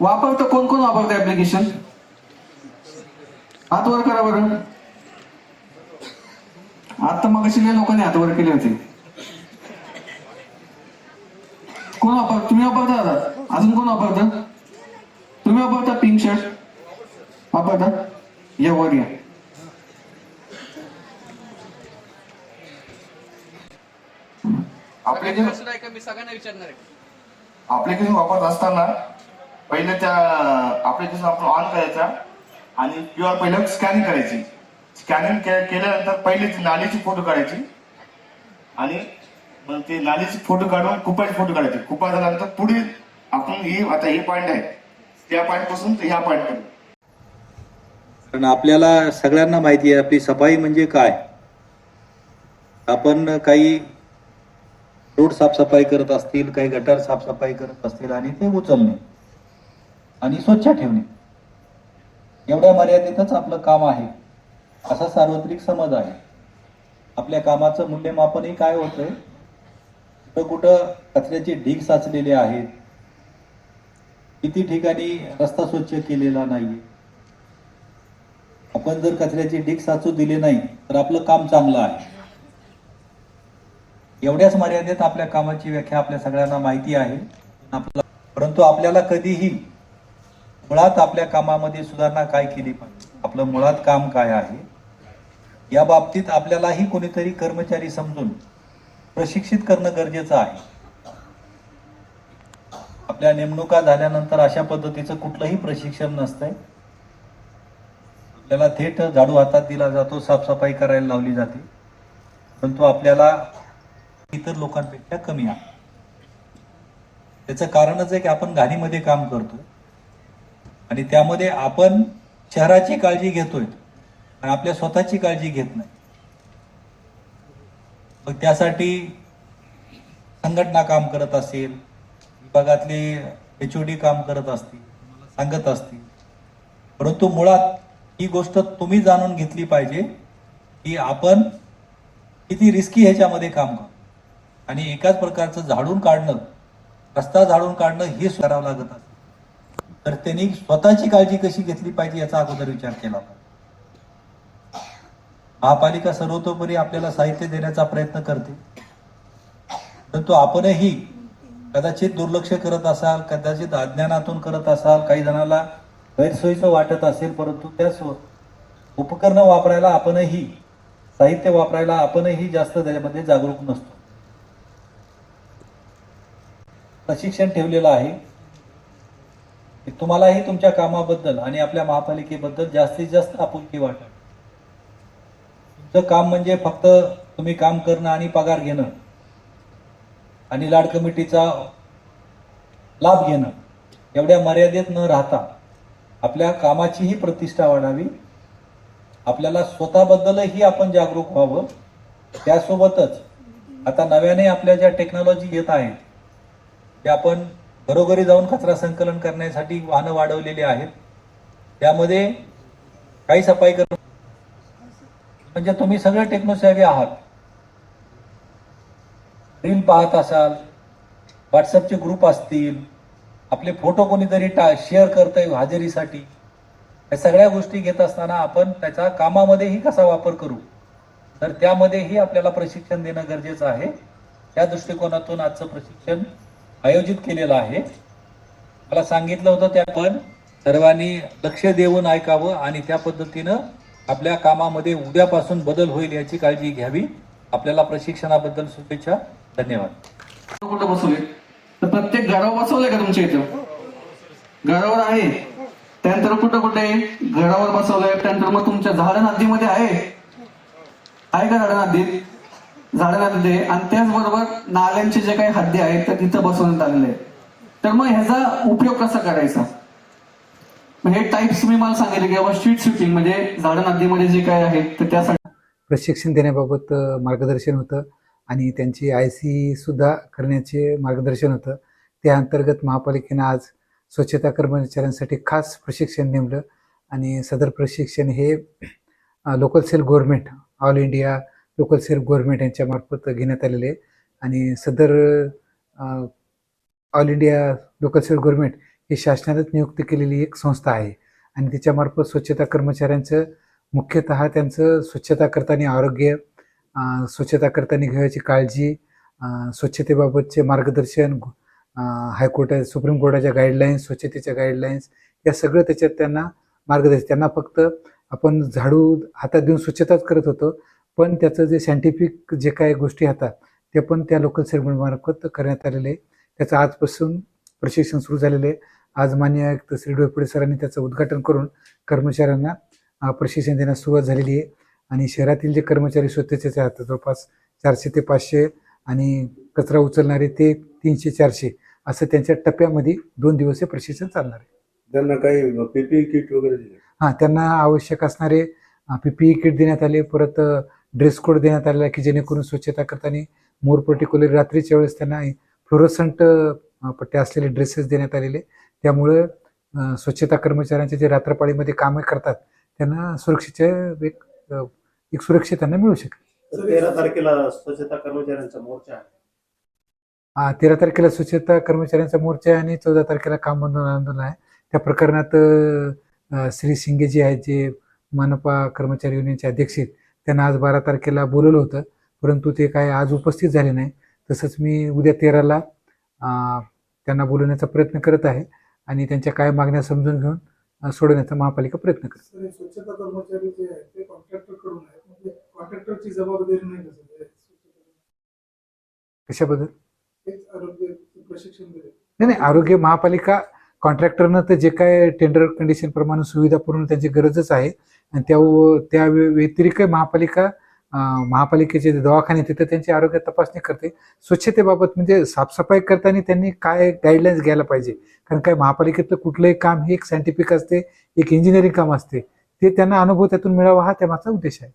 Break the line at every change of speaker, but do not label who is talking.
वापरतं कोण कोण वापरतं ऍप्लिकेशन हात वर करा बरं. आता मग अशी लोकांनी हात वर केले होते. कोण वापर तुम्ही वापरता दादा? अजून कोण वापरतं? तुम्ही वापरता पिंक शर्ट वापरता? या वर या.
का मी सगळ्यांना विचारणार आहे.
ऍप्लिकेशन वापरत असताना पहिलं त्या ऍप्लिकेशन आपण ऑन करायचा आणि क्यू आर पहिलं स्कॅनिंग करायची. स्कॅनिंग केल्यानंतर पहिले नालीची फोटो काढायची आणि मग ते नालीचे फोटो काढून कुपाचे फोटो काढायचे. कुपा झाल्यानंतर पुढे आपण हे आता हे पॉईंट आहे. त्या पॉईंटपासून ह्या पॉईंट पर्यंत.
कारण आपल्याला सगळ्यांना माहिती आहे आपली सफाई म्हणजे काय? आपण काही रोड साफसफाई करत असतील काही गटार साफसफाई करत असतील आणि ते उचलणे. आणि स्वच्छ ठेवणे. एवढ्या मर्यादेतच आपलं काम आहे. असा सार्वत्रिक समज आहे. आपल्या कामाचं मूल्यमापनही काय होतंय? कुठं कुठं कचऱ्याचे ढीग साचलेले आहेत. किती ठिकाणी रस्ता स्वच्छ केलेला नाहीये. आपण जर कचऱ्याचे ढीग साचू दिले नाही तर आपलं काम चांगलं आहे. एवढ्याच मर्यादेत आपल्या कामाची व्याख्या आपल्या सगळ्यांना माहिती आहे. आपला परंतु आपल्याला कधीही मुळात आपल्या कामामध्ये सुधारणा काय केली पाहिजे? आपलं मुळात काम काय आहे? या बाबतीत आपल्यालाही कोणीतरी कर्मचारी समजून प्रशिक्षित करणं गरजेचं आहे. आपल्या नेमणुका झाल्यानंतर अशा पद्धतीचं कुठलंही प्रशिक्षण नसतंय. आपल्याला थेट झाडू हातात दिला जातो साफसफाई करायला लावली जाते. परंतु आपल्याला इतर लोकांपेक्षा कमी आहे. त्याचं कारणच आहे की आपण घाणीमध्ये काम करतो आणि त्यामध्ये आपण शहराची काळजी घेतोय आणि आपल्या स्वतःची काळजी घेत नाही. मग त्यासाठी संघटना काम करत असेल विभागातले एच काम करत असतील सांगत असतील. परंतु मुळात ही गोष्ट तुम्ही जाणून घेतली पाहिजे की आपण किती रिस्की ह्याच्यामध्ये काम करतो. आणि एकाच प्रकारचं झाडून काढणं रस्ता झाडून काढणं हे करावं लागत असतं. तर त्यांनी स्वतःची काळजी कशी घेतली पाहिजे याचा अगोदर विचार केला महापालिका सर्वतोपरी आपल्याला साहित्य देण्याचा प्रयत्न करते. परंतु आपणही कदाचित दुर्लक्ष करत असाल कदाचित अज्ञानातून करत असाल काही जणांना गैरसोयीचं वाटत असेल परंतु त्या उपकरणं वापरायला आपणही साहित्य वापरायला आपणही जास्त त्याच्यामध्ये जागरूक नसतो. प्रशिक्षण ठेवलेलं आहे. की तुम्हालाही तुमच्या कामाबद्दल आणि आपल्या महापालिकेबद्दल जास्तीत जास्त आपुलकी वाटेल तुमचं काम म्हणजे फक्त तुम्ही काम करणं आणि पगार घेणं. आणि लाड कमिटीचा लाभ घेणं. एवढ्या मर्यादेत न राहता आपल्या कामाचीही प्रतिष्ठा वाढावी. आपल्याला स्वतःबद्दलही आपण जागरूक व्हावं. त्यासोबतच आता नव्याने आपल्या ज्या टेक्नॉलॉजी येत आहेत त्या आपण घरोघरी जाऊन कचरा संकलन करण्यासाठी वाहनं वाढवलेली आहेत. त्यामध्ये काही सफाई कर म्हणजे तुम्ही सगळे टेक्नोसेवी आहात. रील पाहत असाल व्हॉट्सअपचे ग्रुप असतील आपले फोटो कोणीतरी टा शेअर करतंय हजेरीसाठी. या सगळ्या गोष्टी घेत असताना आपण त्याचा कामामध्येही कसा वापर करू? तर त्यामध्येही आपल्याला प्रशिक्षण देणं गरजेचं आहे. त्या दृष्टिकोनातून आजचं प्रशिक्षण आयोजित केलेलं आहे. मला सांगितलं होतं त्या पण सर्वांनी लक्ष देऊन ऐकावं आणि त्या पद्धतीनं आपल्या कामामध्ये उद्यापासून बदल होईल याची काळजी घ्यावी. आपल्याला प्रशिक्षणाबद्दल शुभेच्छा. धन्यवाद.
कुठं बसवले? तर प्रत्येक घरावर बसवलंय का तुमच्या इथं? घरावर आहे. त्यानंतर कुठं कुठे घरावर बसवलंय. त्यानंतर मग तुमच्या झाडा नदीमध्ये आहे. आहे का झाडा झाडं नदीत आहे आणि त्याचबरोबर नाल्यांचे जे काही हद्दे आहेत तर तिथं बसवण्यात आलेले आहे तर मग ह्याचा उपयोग कसा करायचा? हे टाईप्स मी मला सांगितले की बाबा स्ट्रीट शूटिंग म्हणजे झाडं नदीमध्ये जे काही आहे तर त्यासाठी
प्रशिक्षण देण्याबाबत मार्गदर्शन होतं आणि त्यांची आय सी सुद्धा करण्याचे मार्गदर्शन होतं. त्या अंतर्गत महापालिकेनं आज स्वच्छता कर्मचाऱ्यांसाठी खास प्रशिक्षण नेमलं आणि सदर प्रशिक्षण हे local self government all India local self government यांच्यामार्फत घेण्यात आलेले आहे आणि सदर all India local self government ही शासनानेच नियुक्त केलेली एक संस्था आहे. आणि तिच्यामार्फत स्वच्छता कर्मचाऱ्यांचं मुख्यतः त्यांचं स्वच्छता करताना आरोग्य स्वच्छता करताना घ्यायची काळजी स्वच्छतेबाबतचे मार्गदर्शन हायकोर्टा सुप्रीम कोर्टाच्या गाईडलाईन्स स्वच्छतेच्या गाईडलाईन्स या सगळं त्याच्यात त्यांना मार्गदर्शन त्यांना फक्त आपण झाडू हातात देऊन स्वच्छताच करत होतो. पण त्याचं जे सायंटिफिक जे काही गोष्टी हातात ते पण त्या लोकल सेगमेंटमार्फत करण्यात आलेले आहे. त्याचं आजपासून प्रशिक्षण सुरू झालेलं आहे. आज मान्य आयुक्त श्री डोयपुडे सरांनी त्याचं उद्घाटन करून कर्मचाऱ्यांना प्रशिक्षण देण्यास सुरुवात झालेली आहे. आणि शहरातील जे कर्मचारी स्वच्छतेचे आहेत जवळपास चारशे ते पाचशे आणि कचरा उचलणारे ते तीनशे चारशे असं त्यांच्या टप्प्यामध्ये दोन दिवस हे प्रशिक्षण चालणार आहे.
त्यांना काही पीपीई किट वगैरे
हां त्यांना आवश्यक असणारे पी पी किट देण्यात आले. परत ड्रेस कोड देण्यात आलेला आहे की जेणेकरून स्वच्छता करताना मोर पर्टिक्युलर रात्रीच्या वेळेस त्यांना फ्लोरोसंट पट्ट्या असलेले ड्रेसेस देण्यात आलेले. त्यामुळं स्वच्छता कर्मचाऱ्यांचे जे रात्रपाळीमध्ये कामे करतात त्यांना सुरक्षेचे एक एक सुरक्षा त्यांना मिळू शकेल.
तर तेरा तारखेला स्वच्छता कर्मचाऱ्यांचा मोर्चा
आ, तेरा तारखेला स्वच्छता कर्मचाऱ्यांचा मोर्चा आहे आणि चौदा तारखेला काम बंद आंदोलन आहे. त्या प्रकरणात श्री शिंगे जे आहेत जे मनपा कर्मचारी युनियनचे अध्यक्ष आहेत त्यांना आज बारा तारखेला बोलवलं होतं परंतु ते काय आज उपस्थित झाले नाही. तसंच मी उद्या तेराला त्यांना बोलवण्याचा प्रयत्न करत आहे आणि त्यांच्या काय मागण्या समजून घेऊन सोडवण्याचा महापालिका प्रयत्न करेल
सर, स्वच्छता कर्मचारी जे आहेत ते कॉन्ट्रॅक्टरकडून आहेत. म्हणजे कॉन्ट्रॅक्टरची जबाबदारी नाही
कशाबद्दल? नाही नाही आरोग्य महापालिका कॉन्ट्रॅक्टरनं तर जे काय टेंडर कंडिशन प्रमाणे सुविधा पुरवणं त्यांची गरजच आहे. आणि त्या त्या व्य- व्यतिरिक्त महापालिका महापालिकेचे जे दवाखाने तिथे तिथं त्यांची आरोग्य तपासणी करते. स्वच्छतेबाबत म्हणजे साफसफाई करताना त्यांनी काय गाईडलाईन्स घ्यायला पाहिजे? कारण काय महापालिकेतलं कुठलंही काम हे एक सायंटिफिक असते एक इंजिनिअरिंग काम असते. ते त्यांना अनुभव त्यातून मिळावा हा त्यामागचा उद्देश आहे.